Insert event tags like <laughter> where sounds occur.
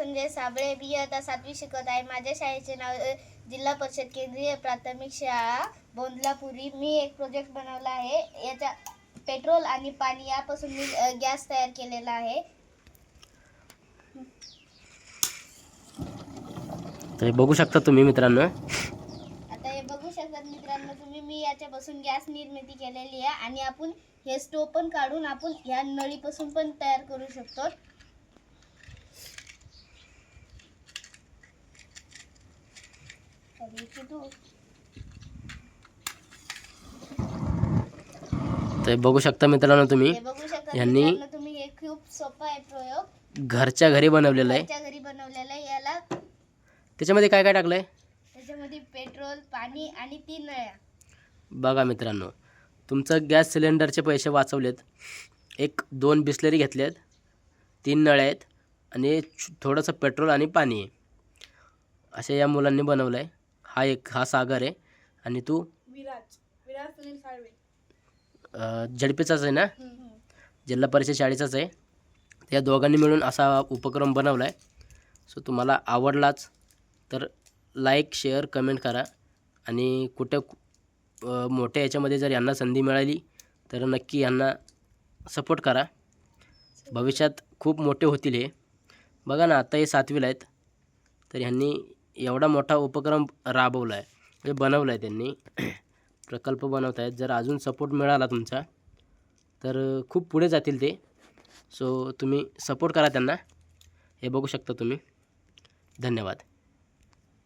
संजय साबळे मी आता सातवी शिकत आहे. माझ्या शाळेचे नाव जिल्हा परिषद केंद्रीय प्राथमिक शाळा बोंदलापुरी. मी एक प्रोजेक्ट बनवला आहे. याच्या पेट्रोल आणि पाणी यापासून मी गॅस तयार केलेला आहे. तर बघू शकता तुम्ही मित्रांनो. आता हे बघू शकतात मित्रांनो तुम्ही. मी याच्यापासून गॅस निर्मिती केलेली आहे आणि आपण हे स्टोव पण काढून आपण ह्या नळीपासून पण तयार करू शकतो. तर बघू शकता मित्रांनो तुम्ही. यांनी- तुम्ही हे खूप सोपा आहे प्रयोग. घरच्या घरी बनवलेलं आहे. घरी बनवलेला आहे. याला त्याच्यामध्ये काय काय टाकलं आहे त्याच्यामध्ये पेट्रोल पाणी आणि तीन नळ्या. बघा मित्रांनो तुमचं गॅस सिलेंडरचे पैसे वाचवलेत. एक दोन बिस्लरी घेतलेत. तीन नळ्या आहेत. आणि थोडंसं पेट्रोल आणि पाणी आहे. असे या मुलांनी बनवलं आहे हा एक हा सागर आहे. आणि तू? विराज. विराज सुनील साळवे. अं, झडपीचाच आहे ना. जिल्हा परिषद शाळेचाच आहे. या दोघांनी मिळून असा उपक्रम बनवला आहे सो तुम्हाला आवडलाच तर लाईक शेअर कमेंट करा. आणि कुठे अ, मोठ्या याच्यामध्ये जर यांना संधी मिळाली तर नक्की यांना सपोर्ट करा. भविष्यात खूप मोठे होतील हे. बघा ना आता हे सातवीला आहेत. तर ह्यांनी एवढा मोठा उपक्रम राबवला आहे म्हणजे बनवला आहे त्यांनी <clears throat> प्रकल्प बनवत आहेत जर अजून सपोर्ट मिळाला तुमचा तर खूप पुढे जातील ते. सो तुम्ही सपोर्ट करा त्यांना. हे बघू शकता तुम्ही. धन्यवाद.